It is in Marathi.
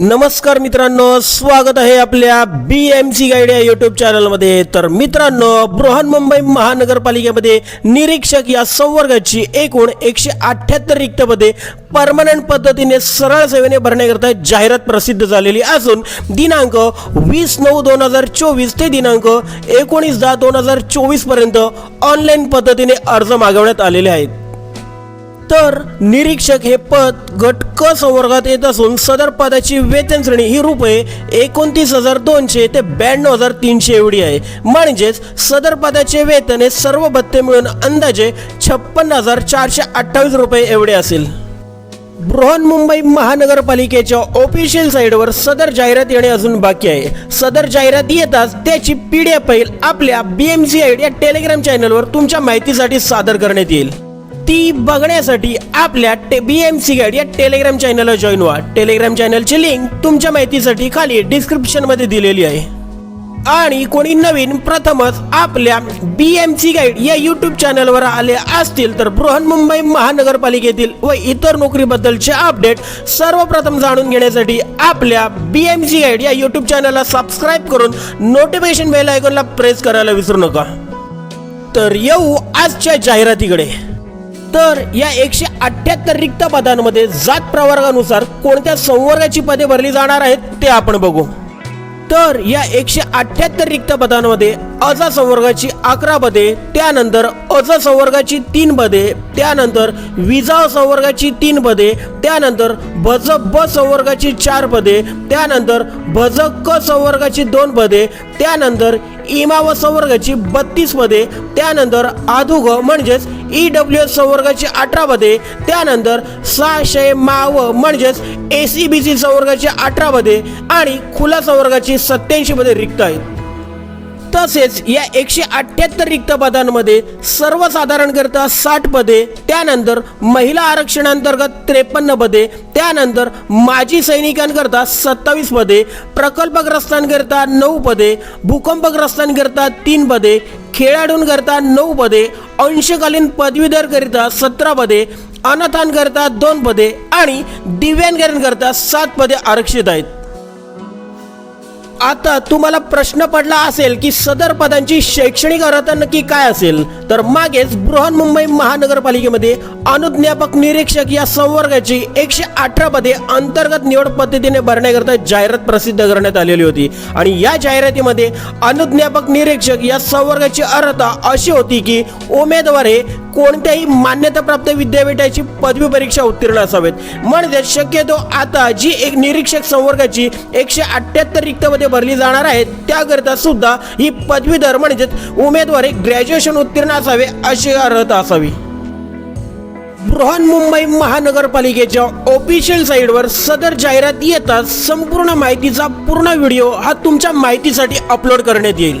नमस्कार मित्रांनो स्वागत आहे आपल्या बी एम सी गाईड या यूट्यूब चॅनलमध्ये तर मित्रांनो बृहन्मुंबई महानगरपालिकेमध्ये निरीक्षक या संवर्गाची एकूण एकशे अठ्ठ्याहत्तर रिक्त पदे परमनंट पद्धतीने सरळ सेवेने भरण्याकरता जाहिरात प्रसिद्ध झालेली असून दिनांक वीस नऊ दोन हजार चोवीस ते दिनांक एकोणीस दहा दोन हजार चोवीसपर्यंत ऑनलाईन पद्धतीने अर्ज मागवण्यात आलेले आहेत. तर निरीक्षक हे पद गट क संवर्गात येत असून सदर पदाची वेतन श्रेणी ही रुपये एकोणतीस हजार दोनशे ते ब्याण्णव हजार तीनशे एवढी आहे. म्हणजेच सदर पदाचे वेतन हे सर्व भत्ते मिळून अंदाजे छप्पन्न हजार चारशे अठ्ठावीस रुपये एवढे असेल. बृहन्मुंबई महानगरपालिकेच्या ऑफिशियल साईटवर सदर जाहिरात येणे अजून बाकी आहे. सदर जाहिरात येताच त्याची पी डी एफ फाईल आपल्या B M C I D या टेलिग्राम चॅनलवर तुमच्या माहितीसाठी सादर करण्यात येईल. ती बघण्यासाठी आपल्या टे बी एम सी गाईड या टेलिग्राम चॅनलला जॉईन व्हा. टेलिग्राम चॅनलची लिंक तुमच्या माहितीसाठी खाली डिस्क्रिप्शनमध्ये दिलेली आहे. आणि कोणी नवीन प्रथमच आपल्या बी एम सी गाईड या यूट्यूब चॅनलवर आले असतील तर बृहन्मुंबई महानगरपालिकेतील व इतर नोकरीबद्दलचे अपडेट सर्वप्रथम जाणून घेण्यासाठी आपल्या बी एम सी गाईड या यूट्यूब चॅनलला सबस्क्राईब करून नोटिफिकेशन बेल आयकॉनला प्रेस करायला विसरू नका. तर येऊ आजच्या जाहिरातीकडे. तर या एकशे अठ्ठ्याहत्तर रिक्त पदांमध्ये जात प्रवर्गानुसार कोणत्या संवर्गाची पदे भरली जाणार आहेत ते आपण बघू. तर या एकशे अठ्ठ्याहत्तर रिक्त पदांमध्ये अजा संवर्गाची अकरा पदे त्यानंतर अज संवर्गाची तीन पदे त्यानंतर विजा संवर्गाची तीन पदे त्यानंतर भज ब संवर्गाची चार पदे त्यानंतर भज क संवर्गाची दोन पदे त्यानंतर इमाव संवर्गाची बत्तीस पदे त्यानंतर आधुग म्हणजेच ई डब्ल्यू एस संवर्गाची अठरा पदे त्यानंतर सहाशे माव म्हणजेच ए सी बी सी संवर्गाची अठरा पदे आणि खुला संवर्गाची सत्याऐंशीमध्ये रिक्त आहेत. तसेच या एकशे अठ्ठ्याहत्तर रिक्त पदांमध्ये सर्वसाधारणकरता साठ पदे त्यानंतर महिला आरक्षणांतर्गत त्रेपन्न पदे त्यानंतर माजी सैनिकांकरता सत्तावीस पदे प्रकल्पग्रस्तांकरता नऊ पदे भूकंपग्रस्तांकरिता तीन पदे खेळाडूंकरता नऊ पदे अंशकालीन पदवीधरकरिता सतरा पदे अनाथांकरिता दोन पदे आणि दिव्यांगांकरता सात पदे आरक्षित आहेत. आता तुम्हाला प्रश्न पडला असेल की सदर पदांची शैक्षणिक अर्हता नक्की काय असेल तर मागेच बृहन्मुंबई महानगरपालिकेमध्ये अनुज्ञापक निरीक्षक या संवर्गाची एकशे अठरा पदे अंतर्गत निवड पद्धतीने भरण्याकरता जाहिरात प्रसिद्ध करण्यात आलेली होती. आणि या जाहिरातीमध्ये अनुज्ञापक निरीक्षक या संवर्गाची अर्हता अशी होती की उमेदवार हे कोणत्याही मान्यताप्राप्त विद्यापीठाची पदवी परीक्षा उत्तीर्ण असावेत. म्हणजे शक्यतो आता जी एक निरीक्षक संवर्गाची एकशे अठ्ठ्याहत्तर रिक्त पदे भरली जाणार आहेत त्याकरिता सुद्धा ही पदवीधर म्हणजेच उमेदवार ग्रॅज्युएशन उत्तीर्ण असावे अशी अर्हता असावी. बृहन्मुंबई महानगरपालिकेच्या ऑफिशियल साईटवर सदर जाहिरात येताच संपूर्ण माहितीचा पूर्ण व्हिडिओ हा तुमच्या माहितीसाठी अपलोड करण्यात येईल.